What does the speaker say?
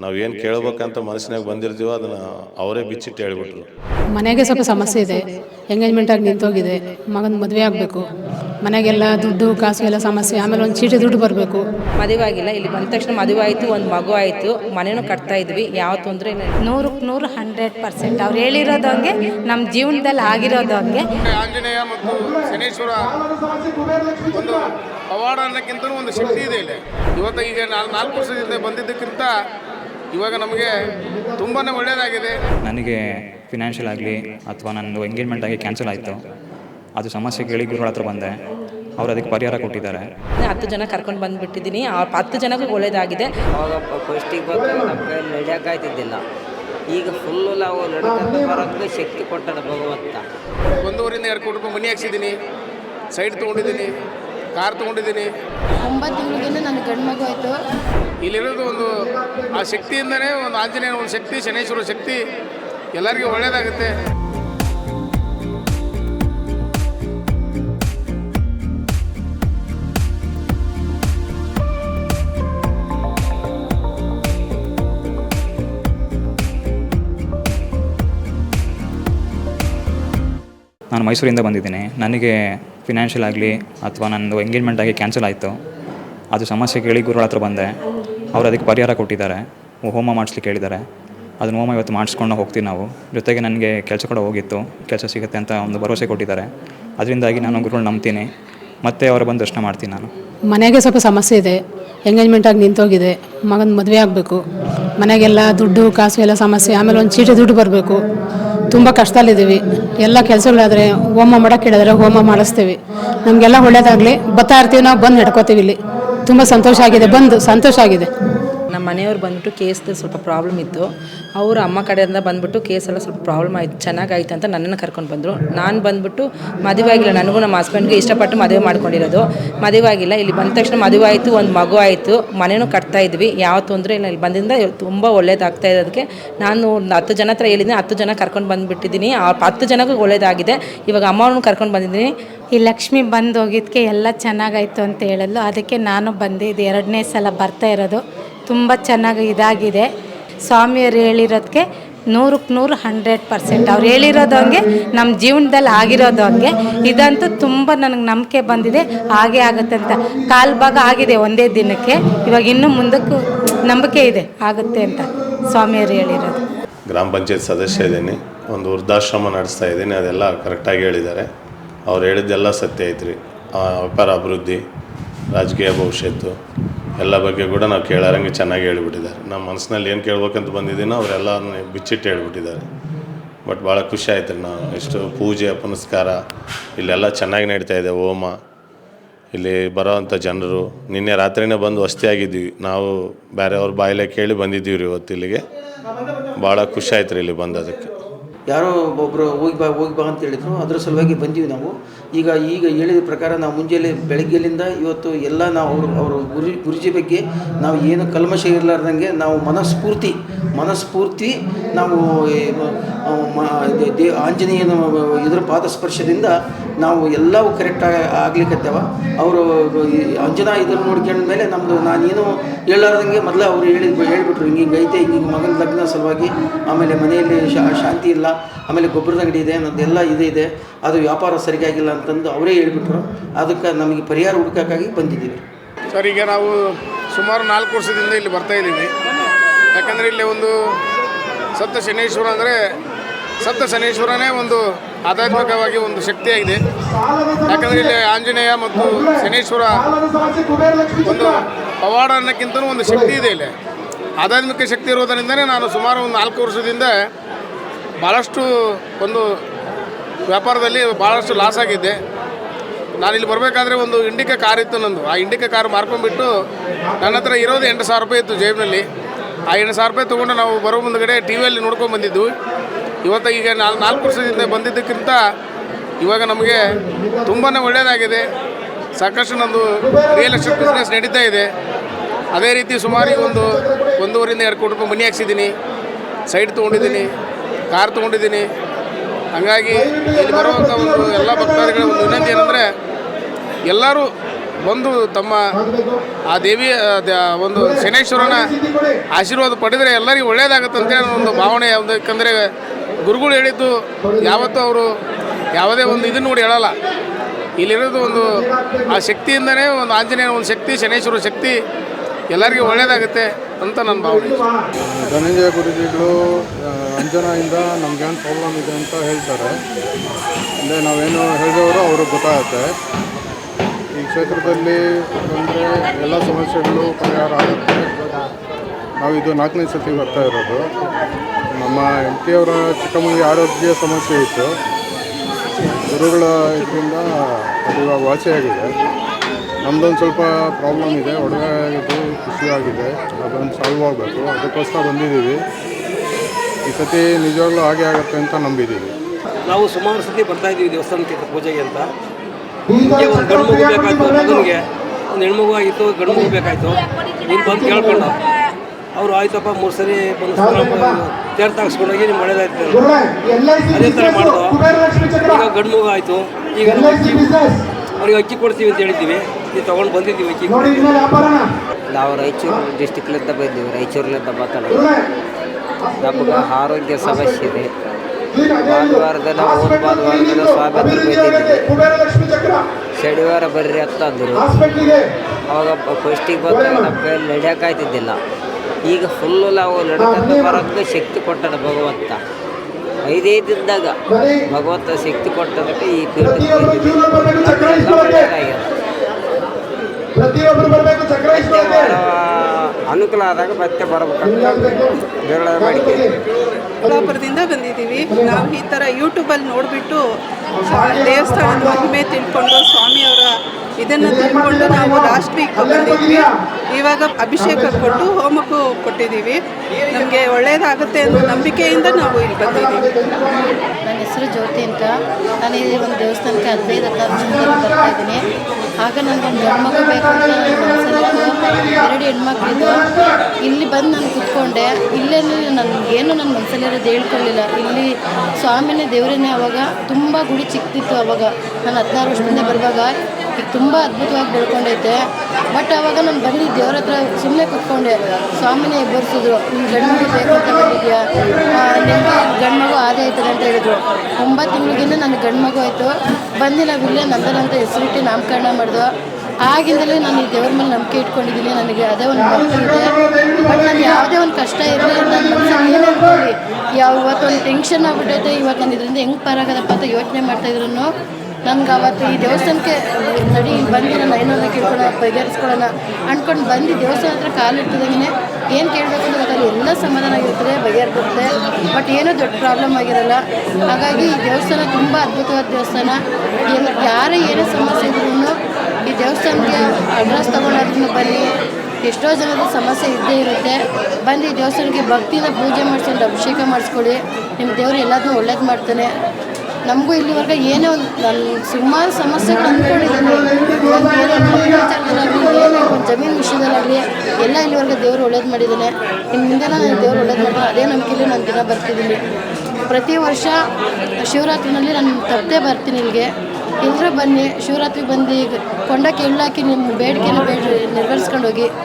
ನಾವು ಏನು ಕೇಳ್ಬೇಕಂತ ಮನಸ್ಸಿನಾಗ ಬಂದಿರ್ತೀವೋ ಅದನ್ನ ಅವರೇ ಬಿಚ್ಚಿಟ್ಟು ಹೇಳ್ಬಿಟ್ರು. ಮನೆಗೆ ಸ್ವಲ್ಪ ಸಮಸ್ಯೆ ಇದೆ. ಎಂಗೇಜ್ಮೆಂಟ್ ಆಗಿ ನಿಂತೋಗಿದೆ. ಮಗನ ಮದುವೆ ಆಗಬೇಕು. ಮನೆಗೆಲ್ಲ ದುಡ್ಡು ಕಾಸು ಎಲ್ಲ ಸಮಸ್ಯೆ. ಆಮೇಲೆ ಒಂದು ಚೀಟಿ ದುಡ್ಡು ಬರಬೇಕು. ಮದುವೆ ಆಗಿಲ್ಲ. ಇಲ್ಲಿ ಬಂದ ತಕ್ಷಣ ಮದುವೆ ಆಯಿತು ಒಂದು ಮಗು ಆಯಿತು. ಮನೇನು ಕಟ್ತಾ ಇದ್ವಿ. ಯಾವ ತೊಂದರೆ ನೂರಕ್ಕೆ ನೂರು ಹಂಡ್ರೆಡ್ ಪರ್ಸೆಂಟ್. ಅವ್ರು ಹೇಳಿರೋದು ಹಂಗೆ ನಮ್ಮ ಜೀವನದಲ್ಲಿ ಆಗಿರೋದು ಹಂಗೆ. ಆಂಜನೇಯ ಮತ್ತು ಶನೇಶ್ವರ ಒಂದು ಪವಾಡ ಅನ್ನೋಕ್ಕಿಂತ ಒಂದು ಶಕ್ತಿ ಇದೆ ಇಲ್ಲಿ. ಇವತ್ತು ಈಗ ನಾಲ್- ನಾಲ್ಕು ವರ್ಷದಿಂದ ಬಂದಿದ್ದಕ್ಕಿಂತ ಇವಾಗ ನಮಗೆ ತುಂಬಾ ಒಳ್ಳೆಯದಾಗಿದೆ ನನಗೆ ಫಿನಾನ್ಷಿಯಲ್ ಆಗಲಿ ಅಥವಾ ನನ್ನದು ಎಂಗೇಜ್ಮೆಂಟ್ ಆಗಿ ಕ್ಯಾನ್ಸಲ್ ಆಯಿತು. ಅದು ಸಮಸ್ಯೆ ಕೇಳಿ ಗುರುಗಳ ಹತ್ರ ಬಂದೆ. ಅವ್ರು ಅದಕ್ಕೆ ಪರಿಹಾರ ಕೊಟ್ಟಿದ್ದಾರೆ. ಹತ್ತು ಜನ ಕರ್ಕೊಂಡು ಬಂದುಬಿಟ್ಟಿದ್ದೀನಿ. ಆ ಹತ್ತು ಜನಕ್ಕೂ ಒಳ್ಳೇದಾಗಿದೆ. ಅವಾಗ ಫಸ್ಟಿಗೆ ಬಂದಾಗ ನಮ್ಮ ಕೈಯಲ್ಲಿ ನಡೆಯೋಕ್ಕಾಯ್ತಿದ್ದಿಲ್ಲ ಈಗ ಫುಲ್ಲು ನಾವು ನಡ್ಕೊಂಡು ಬರೋಕ್ಕೆ ಶಕ್ತಿ ಕೊಟ್ಟದ ಭಗವಂತ. ಒಂದೂವರಿಂದ ಎರಡು ಕೋಟಿ ರೂಪಾಯಿ ಮನಿ ಹಾಕ್ಸಿದ್ದೀನಿ. ಸೈಟ್ ತೊಗೊಂಡಿದ್ದೀನಿ. ಕಾರ್ ತೊಗೊಂಡಿದ್ದೀನಿ. ಒಂಬತ್ತು ತಿಂಗಳಿಗೆ ನನ್ನ ಗಂಡು ಮಗು ಆಯಿತು. ಇಲ್ಲಿರೋದು ಒಂದು ಆ ಶಕ್ತಿಯಿಂದನೇ, ಒಂದು ಆಂಜನೇಯ ಒಂದು ಶಕ್ತಿ, ಶನೇಶ್ವರ ಶಕ್ತಿ ಎಲ್ಲರಿಗೂ ಒಳ್ಳೆಯದಾಗುತ್ತೆ ನಾನು ಮೈಸೂರಿಂದ ಬಂದಿದ್ದೀನಿ. ನನಗೆ ಫಿನಾನ್ಷಿಯಲ್ ಆಗಲಿ ಅಥವಾ ನನ್ನದು ಎಂಗೇಜ್ಮೆಂಟ್ ಆಗಿ ಕ್ಯಾನ್ಸಲ್ ಆಯಿತು. ಅದು ಸಮಸ್ಯೆ ಕೇಳಿ ಗುರುಗಳ ಹತ್ರ ಬಂದೆ. ಅವ್ರು ಅದಕ್ಕೆ ಪರಿಹಾರ ಕೊಟ್ಟಿದ್ದಾರೆ. ಹೋಮ ಮಾಡಿಸ್ಲಿಕ್ಕೆ ಹೇಳಿದ್ದಾರೆ ಅದನ್ನು ಹೋಮ ಇವತ್ತು ಮಾಡಿಸ್ಕೊಂಡು ಹೋಗ್ತೀವಿ ನಾವು. ಜೊತೆಗೆ ನನಗೆ ಕೆಲಸ ಕೂಡ ಹೋಗಿತ್ತು. ಕೆಲಸ ಸಿಗುತ್ತೆ ಅಂತ ಒಂದು ಭರವಸೆ ಕೊಟ್ಟಿದ್ದಾರೆ. ಅದರಿಂದಾಗಿ ನಾನು ಗುರುಗಳು ನಂಬ್ತೀನಿ. ಮತ್ತೆ ಅವರು ಬಂದು ದರ್ಶನ ಮಾಡ್ತೀನಿ ನಾನು. ಮನೆಗೆ ಸ್ವಲ್ಪ ಸಮಸ್ಯೆ ಇದೆ. ಎಂಗೇಜ್ಮೆಂಟ್ ಆಗಿ ನಿಂತೋಗಿದೆ. ಮಗನ ಮದುವೆ ಆಗಬೇಕು. ಮನೆಗೆಲ್ಲ ದುಡ್ಡು, ಕಾಸು ಎಲ್ಲ ಸಮಸ್ಯೆ. ಆಮೇಲೆ ಒಂದು ಚೀಟಿ ದುಡ್ಡು ಬರಬೇಕು. ತುಂಬ ಕಷ್ಟದಲ್ಲಿದ್ದೀವಿ. ಎಲ್ಲ ಕೆಲಸಗಳಾದರೆ ಹೋಮ ಮಾಡೋಕೆ ಹೇಳಿದ್ರೆ, ಹೋಮ ಮಾಡಿಸ್ತೀವಿ. ನಮಗೆಲ್ಲ ಒಳ್ಳೇದಾಗಲಿ. ಬರ್ತಾ ಇರ್ತೀವಿ, ನಾವು ಬಂದು ನಡ್ಕೋತೀವಿ ಇಲ್ಲಿ. ತುಂಬ ಸಂತೋಷ ಆಗಿದೆ. ಬಂದು, ಸಂತೋಷ ಆಗಿದೆ. ನಮ್ಮ ಮನೆಯವ್ರು ಬಂದ್ಬಿಟ್ಟು ಕೇಸ್ದು ಸ್ವಲ್ಪ ಪ್ರಾಬ್ಲಮ್ ಇತ್ತು. ಅವರು ಅಮ್ಮ ಕಡೆಯಿಂದ ಬಂದ್ಬಿಟ್ಟು ಕೇಸೆಲ್ಲ ಸ್ವಲ್ಪ ಪ್ರಾಬ್ಲಮ್ ಆಯ್ತು. ಚೆನ್ನಾಗಾಯ್ತು ಅಂತ ನನ್ನನ್ನು ಕರ್ಕೊಂಡು ಬಂದರು. ನಾನು ಬಂದ್ಬಿಟ್ಟು ಮದುವೆ ಆಗಿಲ್ಲ. ನನಗೂ ನಮ್ಮ ಹಸ್ಬೆಂಡ್ಗೆ ಇಷ್ಟಪಟ್ಟು ಮದುವೆ ಮಾಡ್ಕೊಂಡಿರೋದು. ಮದುವೆ ಆಗಿಲ್ಲ. ಇಲ್ಲಿ ಬಂದ ತಕ್ಷಣ ಮದುವೆ ಆಯಿತು. ಒಂದು ಮಗು ಆಯಿತು. ಮನೆಯೂ ಕಟ್ತಾ ಇದ್ವಿ. ಯಾವ ತೊಂದರೆ ಇಲ್ಲ. ಇಲ್ಲಿ ಬಂದಿಂದ ತುಂಬ ಒಳ್ಳೇದಾಗ್ತಾ ಇರೋದಕ್ಕೆ ನಾನು ಒಂದು ಹತ್ತು ಜನ ಹತ್ರ ಹೇಳಿದ್ದೀನಿ ಹತ್ತು ಜನ ಕರ್ಕೊಂಡು ಬಂದುಬಿಟ್ಟಿದ್ದೀನಿ. ಆ ಹತ್ತು ಜನಕ್ಕೂ ಒಳ್ಳೇದಾಗಿದೆ. ಇವಾಗ ಅಮ್ಮನೂ ಕರ್ಕೊಂಡು ಬಂದಿದ್ದೀನಿ. ಈ ಲಕ್ಷ್ಮಿ ಬಂದು ಹೋಗಿದ್ದಕ್ಕೆ ಎಲ್ಲ ಚೆನ್ನಾಗಾಯಿತು ಅಂತ ಹೇಳಲು. ಅದಕ್ಕೆ ನಾನು ಬಂದೆ ಎರಡನೇ ಸಲ ಬರ್ತಾ ಇರೋದು. ತುಂಬ ಚೆನ್ನಾಗಿ ಇದಾಗಿದೆ. ಸ್ವಾಮಿಯವರು ಹೇಳಿರೋದಕ್ಕೆ ನೂರಕ್ಕೆ ನೂರು ಹಂಡ್ರೆಡ್ ಪರ್ಸೆಂಟ್. ಅವ್ರು ಹೇಳಿರೋದು ಹಂಗೆ, ನಮ್ಮ ಜೀವನದಲ್ಲಿ ಆಗಿರೋದು ಹಂಗೆ. ಇದಂತೂ ತುಂಬ ನನಗೆ ನಂಬಿಕೆ ಬಂದಿದೆ. ಹಾಗೆ ಆಗುತ್ತೆ ಅಂತ. ಕಾಲು ಭಾಗ ಆಗಿದೆ ಒಂದೇ ದಿನಕ್ಕೆ. ಇವಾಗ ಇನ್ನೂ ಮುಂದಕ್ಕೂ ನಂಬಿಕೆ ಇದೆ. ಆಗುತ್ತೆ ಅಂತ ಸ್ವಾಮಿಯವರು ಹೇಳಿರೋದು. ಗ್ರಾಮ ಪಂಚಾಯತ್ ಸದಸ್ಯ ಇದ್ದೀನಿ. ಒಂದು ವೃದ್ಧಾಶ್ರಮ ನಡೆಸ್ತಾ ಇದ್ದೀನಿ. ಅದೆಲ್ಲ ಕರೆಕ್ಟಾಗಿ ಹೇಳಿದ್ದಾರೆ. ಅವ್ರು ಹೇಳಿದ್ದೆಲ್ಲ ಸತ್ಯ ಐತ್ರಿ. ವ್ಯಾಪಾರ ಅಭಿವೃದ್ಧಿ, ರಾಜಕೀಯ ಭವಿಷ್ಯತ್ತು. ಎಲ್ಲ ಬಗ್ಗೆ ಕೂಡ ನಾವು ಕೇಳಾರಂಗೆ ಚೆನ್ನಾಗಿ ಹೇಳ್ಬಿಟ್ಟಿದ್ದಾರೆ. ನಮ್ಮ ಮನಸ್ಸಿನಲ್ಲಿ ಏನು ಕೇಳ್ಬೇಕಂತ ಬಂದಿದ್ದೀನೋ ಅವರೆಲ್ಲ ಬಿಚ್ಚಿಟ್ಟು ಹೇಳ್ಬಿಟ್ಟಿದ್ದಾರೆ. ಬಟ್ ಭಾಳ ಖುಷಿ ಆಯ್ತು ರೀ ನಾವು. ಎಷ್ಟು ಪೂಜೆ, ಪುನಸ್ಕಾರ, ಇಲ್ಲೆಲ್ಲ ಚೆನ್ನಾಗಿ ನಡೀತಾ ಇದೆ. ಹೋಮ, ಇಲ್ಲಿ ಬರೋವಂಥ ಜನರು. ನಿನ್ನೆ ರಾತ್ರಿನೇ ಬಂದು ವಸ್ತಿ ಆಗಿದ್ದೀವಿ ನಾವು ಬೇರೆಯವ್ರ ಬಾಯಲ್ಲೇ ಕೇಳಿ ಬಂದಿದ್ದೀವಿ ಇವತ್ತು ಇಲ್ಲಿಗೆ. ಭಾಳ ಖುಷಿ ಆಯ್ತು ರೀ ಇಲ್ಲಿ ಬಂದದಕ್ಕೆ ಯಾರೋ ಒಬ್ಬರು ಹೋಗಿ ಬಾ ಹೋಗಿ ಬಾ ಅಂತ ಹೇಳಿದರು. ಅದರ ಸಲುವಾಗಿ ಬಂದೀವಿ ನಾವು. ಈಗ ಈಗ ಹೇಳಿದ ಪ್ರಕಾರ ನಾವು ಮುಂಜಾನೆ ಬೆಳಗ್ಗೆಲಿಂದ ಇವತ್ತು ಎಲ್ಲ ನಾವು ಅವರು ಅವರು ಗುರು, ಗುರುಜಿ ಬಗ್ಗೆ ನಾವು ಏನು ಕಲ್ಮಶ ಇರಲಾರ್ದಂಗೆ ನಾವು ಮನಸ್ಫೂರ್ತಿ ಮನಸ್ಫೂರ್ತಿ ನಾವು ಆಂಜನೇಯನ ಇದ್ರ ಪಾದಸ್ಪರ್ಶದಿಂದ ನಾವು ಎಲ್ಲವೂ ಕರೆಕ್ಟ್ ಆಗ್ಲಿಕ್ಕತ್ತೇವ ಅವರು ಅಂಜನಾ ಇದನ್ನು ನೋಡ್ಕೊಂಡ ಮೇಲೆ ನಮ್ಮದು ನಾನೇನು ಹೇಳಾರ್ದಂಗೆ ಮೊದಲೇ ಅವ್ರು ಹೇಳಿ ಹೇಳಿಬಿಟ್ರು ಹಿಂಗೆ ಹಿಂಗೆ ಐತೆ ಹಿಂಗೆ ಮಗನ ಲಗ್ನ ಸಲುವಾಗಿ, ಆಮೇಲೆ ಮನೆಯಲ್ಲಿ ಶಾಂತಿ ಇಲ್ಲ, ಆಮೇಲೆ ಗೊಬ್ಬರದ ಅಂಗಡಿ ಇದೆ ನನ್ನದೆಲ್ಲ ಇದೆ ಇದೆ, ಅದು ವ್ಯಾಪಾರ ಸರಿಯಾಗಿಲ್ಲ ಅಂತಂದು ಅವರೇ ಹೇಳಿಬಿಟ್ರು. ಅದಕ್ಕೆ ನಮಗೆ ಪರಿಹಾರ ಹುಡುಕೋಕ್ಕಾಗಿ ಬಂದಿದ್ದೀವಿ. ಸರ್, ಈಗ ನಾವು ಸುಮಾರು ನಾಲ್ಕು ವರ್ಷದಿಂದ ಇಲ್ಲಿ ಬರ್ತಾ ಇದ್ದೀವಿ. ಯಾಕಂದರೆ ಇಲ್ಲಿ ಒಂದು ಸಪ್ತ ಶನೇಶ್ವರ ಅಂದರೆ ಸಪ್ತ ಶನೇಶ್ವರನೇ ಒಂದು ಆಧ್ಯಾತ್ಮಿಕವಾಗಿ ಒಂದು ಶಕ್ತಿಯಾಗಿದೆ. ಯಾಕಂದರೆ ಇಲ್ಲಿ ಆಂಜನೇಯ ಮತ್ತು ಶನೇಶ್ವರ ಒಂದು ಪವಾಡ ಅನ್ನೋಕ್ಕಿಂತಲೂ ಒಂದು ಶಕ್ತಿ ಇದೆ ಇಲ್ಲಿ. ಆಧ್ಯಾತ್ಮಿಕ ಶಕ್ತಿ ಇರೋದರಿಂದನೇ ನಾನು ಸುಮಾರು ಒಂದು ನಾಲ್ಕು ವರ್ಷದಿಂದ ಭಾಳಷ್ಟು ಒಂದು ವ್ಯಾಪಾರದಲ್ಲಿ ಭಾಳಷ್ಟು ಲಾಸ್ ಆಗಿದ್ದೆ. ನಾನು ಇಲ್ಲಿ ಬರಬೇಕಾದ್ರೆ ಒಂದು ಇಂಡಿಕಾ ಕಾರ್ ಇತ್ತು ನಂದು. ಆ ಇಂಡಿಕಾ ಕಾರ್ ಮಾರ್ಕೊಂಡ್ಬಿಟ್ಟು ನನ್ನ ಹತ್ರ ಇರೋದು ಎಂಟು ಸಾವಿರ ರೂಪಾಯಿ ಇತ್ತು ಜೇಬಿನಲ್ಲಿ. ಆ ಎಂಟು ಸಾವಿರ ರೂಪಾಯಿ ತೊಗೊಂಡು ನಾವು ಬರೋ ಮುಂದ್ಗಡೆ ಟಿ ವಿಯಲ್ಲಿ ನೋಡ್ಕೊಂಡು ಬಂದಿದ್ದು. ಇವತ್ತು ಈಗ ನಾಲ್ಕು ನಾಲ್ಕು ವರ್ಷದಿಂದ ಬಂದಿದ್ದಕ್ಕಿಂತ ಇವಾಗ ನಮಗೆ ತುಂಬಾ ಒಳ್ಳೆಯದಾಗಿದೆ ಸಾಕಷ್ಟು ನಂದು ರಿಯಲ್ ಎಸ್ಟೇಟ್ ಬಿಸ್ನೆಸ್ ನಡೀತಾ ಇದೆ. ಅದೇ ರೀತಿ ಸುಮಾರು ಈಗ ಒಂದು ಒಂದೂವರಿಂದ ಎರಡು ಕೋಟಿ ರೂಪಾಯಿ ಮನಿ ಹಾಕ್ಸಿದ್ದೀನಿ. ಸೈಟ್ ತೊಗೊಂಡಿದ್ದೀನಿ, ಕಾರ್ ತೊಗೊಂಡಿದ್ದೀನಿ. ಹಾಗಾಗಿ ಇಲ್ಲಿ ಬರುವಂಥ ಒಂದು ಎಲ್ಲ ಭಕ್ತಾದಿಗಳ ಒಂದು ವಿನಂತಿ ಏನಂದರೆ, ಎಲ್ಲರೂ ಬಂದು ತಮ್ಮ ಆ ದೇವಿಯ ಒಂದು ಶನೇಶ್ವರನ ಆಶೀರ್ವಾದ ಪಡೆದರೆ ಎಲ್ಲರಿಗೂ ಒಳ್ಳೆಯದಾಗುತ್ತೆ ಒಂದು ಭಾವನೆ ಯಾಕಂದರೆ ಗುರುಗಳು ಹೇಳಿದ್ದು ಯಾವತ್ತೂ ಅವರು ಯಾವುದೇ ಒಂದು ಇದನ್ನು ನೋಡಿ ಹೇಳಲ್ಲ. ಇಲ್ಲಿರೋದು ಒಂದು ಆ ಶಕ್ತಿಯಿಂದನೇ ಒಂದು ಆಂಜನೇಯನ ಒಂದು ಶಕ್ತಿ, ಶನೇಶ್ವರ ಶಕ್ತಿ ಎಲ್ಲರಿಗೂ ಒಳ್ಳೆಯದಾಗುತ್ತೆ ಅಂತ ನನ್ನ ಭಾವನೆ. ಧನಂಜಯ ಗುರುಜಿಗಳು ಅಂಜನಾಯಿಂದ ನಮ್ಗೇನು ಪ್ರಾಬ್ಲಮ್ ಇದೆ ಅಂತ ಹೇಳ್ತಾರೆ. ಅಂದರೆ ನಾವೇನು ಹೇಳಿದವರು ಅವ್ರಿಗೆ ಗೊತ್ತಾಗುತ್ತೆ. ಈ ಕ್ಷೇತ್ರದಲ್ಲಿ ಅಂದರೆ ಎಲ್ಲ ಸಮಸ್ಯೆಗಳು ಪರಿಹಾರ ಆಗುತ್ತೆ. ನಾವು ಇದು ನಾಲ್ಕನೇ ಸತಿ ಬರ್ತಾ ಇರೋದು. ನಮ್ಮ ಎಂ ಪಿ ಅವರ ಚಿಕ್ಕಮ್ಮನಿಗೆ ಆರೋಗ್ಯ ಸಮಸ್ಯೆ ಇತ್ತು. ಗುರುಗಳ ಇದರಿಂದ ಅದು ವಾಸಿಯಾಗಿದೆ ನಮ್ಮದೊಂದು ಸ್ವಲ್ಪ ಪ್ರಾಬ್ಲಮ್ ಇದೆ. ಒಡವೆ ಇದು ಇಶ್ಯೂ ಆಗಿದೆ. ಅದೊಂದು ಸಾಲ್ವ್ ಆಗಬೇಕು. ಅದಕ್ಕೋಸ್ಕರ ಬಂದಿದ್ದೀವಿ. ಈ ಸತಿ ನಿಜವಾಗ್ಲೂ ಹಾಗೆ ಆಗುತ್ತೆ ಅಂತ ನಂಬಿದ್ದೀವಿ. ನಾವು ಸುಮಾರು ಸತಿ ಬರ್ತಾ ಇದ್ದೀವಿ ದೇವಸ್ಥಾನಕ್ಕೆ ಪೂಜೆಗೆ ಅಂತ. ಹಿಂಗೆ ಒಂದು ಗಂಡು ಮಗು ಬೇಕಾಯ್ತು ಮಗನಿಗೆ. ಒಂದು ಹೆಣ್ಮಗು ಆಗಿತ್ತು ಗಂಡು ಮಗು ಬೇಕಾಯ್ತು ನೀನು ಬಂದು ಕೇಳ್ಕೊಂಡು. ಅವರು ಆಯ್ತಪ್ಪ ಮೂರು ಸರಿ ಬಂದು ತೀರ್ಥ ಹಾಕ್ಸ್ಕೊಂಡೋಗಿ ನೀವು ಮಳೆ ಅಂದ್ರು. ಅದೇ ಥರ ಮಾಡೋದು. ಈಗ ಗಂಡು ಮಗು ಆಯಿತು. ಈಗ ಅವ್ರಿಗೆ ಅಕ್ಕಿ ಕೊಡ್ತೀವಿ ಅಂತ ಹೇಳಿದ್ದೀವಿ. ನೀವು ತೊಗೊಂಡು ಬಂದಿದ್ದೀವಿ ಅಕ್ಕಿ ನಾವು ರಾಯಚೂರು ಡಿಸ್ಟಿಕ್ಲಿಂದ ಬಂದೀವಿ. ರಾಯಚೂರಿನಿಂದ ಮಾತಾಡೋದು ನಮ್ಗೆ ಆರೋಗ್ಯ ಸಮಸ್ಯೆ ಇದೆ. ಭಾನುವಾರ ದಿನ ಹೋದ ಸ್ವಾಗತ ಸ್ವಾಮಿ ಹತ್ರ ಶನಿವಾರ ಬರ್ರಿ ಅಂತ ಅಂದರು. ಅವಾಗ ಫಸ್ಟಿಗೆ ಬಂದಾಗ ನಮ್ಮ ಕೈಯಲ್ಲಿ ನಡೆಯೋಕ್ಕಾಯ್ತಿದ್ದಿಲ್ಲ ಈಗ ಫುಲ್ಲು ನಾವು ನಡ್ಕೊಂಡು ಬರೋದಕ್ಕೆ ಶಕ್ತಿ ಕೊಟ್ಟದ ಭಗವಂತ. ಐದೇ ದಿನದಾಗ ಭಗವಂತ ಶಕ್ತಿ ಕೊಟ್ಟದಕ್ಕೆ ಈ ಅನುಕೂಲ ಆದಾಗ ಮತ್ತೆ ಬರಬೇಕು. ಬೇಡ ಮಾಡಿದ್ದೀವಿ ಯಲ್ಲಾಪುರದಿಂದ ಬಂದಿದ್ದೀವಿ. ನಾವು ಈ ಥರ ಯೂಟ್ಯೂಬಲ್ಲಿ ನೋಡಿಬಿಟ್ಟು ದೇವಸ್ಥಾನದ ಮಹಿಮೆ ತಿಳ್ಕೊಂಡು ಸ್ವಾಮಿಯವರ ಇದನ್ನು ತಿಳ್ಕೊಂಡು ನಾವು ಲಾಸ್ಟ್ ವೀಕ್ ಬಂದಿದ್ವಿ ಇವಾಗ ಅಭಿಷೇಕ ಕೊಟ್ಟು ಹೋಮಕ್ಕೂ ಕೊಟ್ಟಿದ್ದೀವಿ. ನಮಗೆ ಒಳ್ಳೆಯದಾಗುತ್ತೆ ಅನ್ನೋ ನಂಬಿಕೆಯಿಂದ ನಾವು ಇಲ್ಲಿ ಬಂದಿದ್ದೀವಿ. ನನ್ನ ಹೆಸರು ಜ್ಯೋತಿ ಅಂತ. ನಾನು ಈ ಒಂದು ದೇವಸ್ಥಾನಕ್ಕೆ ಹದಿನೈದು ವರ್ಷದಿಂದ ಬರ್ತಾ ಇದ್ದೀನಿ. ಆಗ ನನಗೊಂದು ಹೆಣ್ಮಗು ಬೇಕು ಅಂತ ನನ್ನ ಮನಸ್ಸಲ್ಲಿತ್ತು ಎರಡು ಹೆಣ್ಮಕ್ಳಿದ್ದು ಇಲ್ಲಿ ಬಂದು ನಾನು ಕೂತ್ಕೊಂಡೆ. ಇಲ್ಲೇ ನನಗೇನು ನನ್ನ ಮನಸ್ಸಲ್ಲಿರೋದು ಹೇಳ್ಕೊಳ್ಳಿಲ್ಲ. ಇಲ್ಲಿ ಸ್ವಾಮಿನೇ ದೇವರೇನೆ ಅವಾಗ. ತುಂಬ ಗುಡಿ ಚಿಕ್ಕಿತ್ತು ಅವಾಗ. ನಾನು ಹದಿನಾರು ವರ್ಷದಿಂದ ಬರುವಾಗ ತುಂಬ ಅದ್ಭುತವಾಗಿ ಬೆಳ್ಕೊಂಡೈತೆ ಬಟ್ ಅವಾಗ ನಾನು ಬಂದು ದೇವ್ರ ಹತ್ರ ಸುಮ್ಮನೆ ಕೂತ್ಕೊಂಡೆ. ಸ್ವಾಮಿನೇ ಎಬ್ಬರಿಸಿದ್ರು. ನಿಮ್ಮ ಗಂಡು ಮಗು ಬೇಕು ಅಂತ ಬಂದಿದ್ಯಾ ನಿಮಗೆ ಗಂಡು ಮಗು ಆದೇ ಆಯ್ತದೆ ಅಂತ ಹೇಳಿದ್ರು. ಒಂಬತ್ತು ತಿಂಗಳಿಗಿಂತ ನನಗೆ ಗಂಡು ಮಗು ಆಯಿತು. ಬಂದು ನಾವು ಅಂತ ಹೆಸರಿಟ್ಟು ನಾಮಕರಣ ಮಾಡಿದ್ವು ಆಗಿಂದಲೇ ನಾನು ಈ ದೇವ್ರ ಮೇಲೆ ನಂಬಿಕೆ ಇಟ್ಕೊಂಡಿದ್ದೀನಿ. ನನಗೆ ಅದೇ ಒಂದು ಮಕ್ಕಳಿದೆ ಬಟ್ ನಾನು ಯಾವುದೇ ಒಂದು ಕಷ್ಟ ಇರಲಿ ನನ್ನ ಮನಸ್ಸಲ್ಲಿ ಏನು ಯಾವ ಇವತ್ತೊಂದು ಟೆನ್ಷನ್ ಆಗಿಬಿಟ್ಟೈತೆ. ಇವತ್ತು ನಾನು ಇದರಿಂದ ಹೆಂಗೆ ಪಾರಾಗದಪ್ಪ ಅಂತ ಯೋಚನೆ ಮಾಡ್ತಾಯಿದ್ರು ನನಗೆ ಅವತ್ತು ಈ ದೇವಸ್ಥಾನಕ್ಕೆ ನಡಿ ಇಲ್ಲಿ ಬಂದು ನನ್ನ ಏನಾದ್ರು ಕೇಳ್ಕೊಳ್ಳೋಣ ಬಗೆಹರಿಸ್ಕೊಳ್ಳೋಣ ಅಂದ್ಕೊಂಡು ಬಂದು ದೇವಸ್ಥಾನ ಹತ್ರ ಕಾಲಿಟ್ಟಿದಂಗೆ ಏನು ಕೇಳಬೇಕು ಅಂತ ಅದರಲ್ಲಿ ಎಲ್ಲ ಸಮಾಧಾನ ಆಗಿರ್ತದೆ ಬಗೆಹರಿಸುತ್ತೆ. ಬಟ್ ಏನೂ ದೊಡ್ಡ ಪ್ರಾಬ್ಲಮ್ ಆಗಿರಲ್ಲ. ಹಾಗಾಗಿ ಈ ದೇವಸ್ಥಾನ ತುಂಬ ಅದ್ಭುತವಾದ ದೇವಸ್ಥಾನ. ಎಲ್ಲ, ಯಾರೇ ಏನೇ ಸಮಸ್ಯೆ ಇದ್ರೂ ಈ ದೇವಸ್ಥಾನಕ್ಕೆ ಅಡ್ರೆಸ್ ತೊಗೊಂಡಾದ್ರೂ ಬನ್ನಿ. ಎಷ್ಟೋ ಜನದ ಸಮಸ್ಯೆ ಇದ್ದೇ ಇರುತ್ತೆ. ಬಂದು ಈ ದೇವಸ್ಥಾನಕ್ಕೆ ಭಕ್ತಿಯಿಂದ ಪೂಜೆ ಮಾಡಿಸ್ಕೊಂಡು ಅಭಿಷೇಕ ಮಾಡಿಸ್ಕೊಳ್ಳಿ. ನಿಮ್ಮ ದೇವರು ಎಲ್ಲದನ್ನೂ ಒಳ್ಳೇದು ಮಾಡ್ತಾನೆ. ನಮಗೂ ಇಲ್ಲಿವರೆಗೆ ಏನೇ ಒಂದು ನಾನು ಸುಮಾರು ಸಮಸ್ಯೆಗಳು ಅಂದ್ಕೊಂಡಿದ್ದೀನಿ. ಜಮೀನು ವಿಷಯದಲ್ಲಾಗಲಿ, ಎಲ್ಲ ಇಲ್ಲಿವರೆಗೆ ದೇವರು ಒಳ್ಳೇದು ಮಾಡಿದ್ದಾನೆ ಇನ್ನು ಮುಂದೆ ನಾನು ದೇವರು ಒಳ್ಳೇದು ಮಾಡ್ತಾನೆ ಅದೇ ನಂಬಿಕೆಯಲ್ಲಿ ನಾನು ದಿನ ಬರ್ತಿದ್ದೀನಿ. ಪ್ರತಿ ವರ್ಷ ಶಿವರಾತ್ರಿನಲ್ಲಿ ನಾನು ತಪ್ಪೇ ಬರ್ತೀನಿ ಇಲ್ಲಿಗೆ. ಎಲ್ಲರೂ ಬನ್ನಿ. ಶಿವರಾತ್ರಿ ಬಂದು ಕೊಂಡಕ್ಕೆ ಎಳ್ಳಾಕಿ ನಿಮ್ಮ ಬೇಡಿಕೆನ ಬೇಡ ನೆರವೇರಿಸ್ಕೊಂಡು ಹೋಗಿ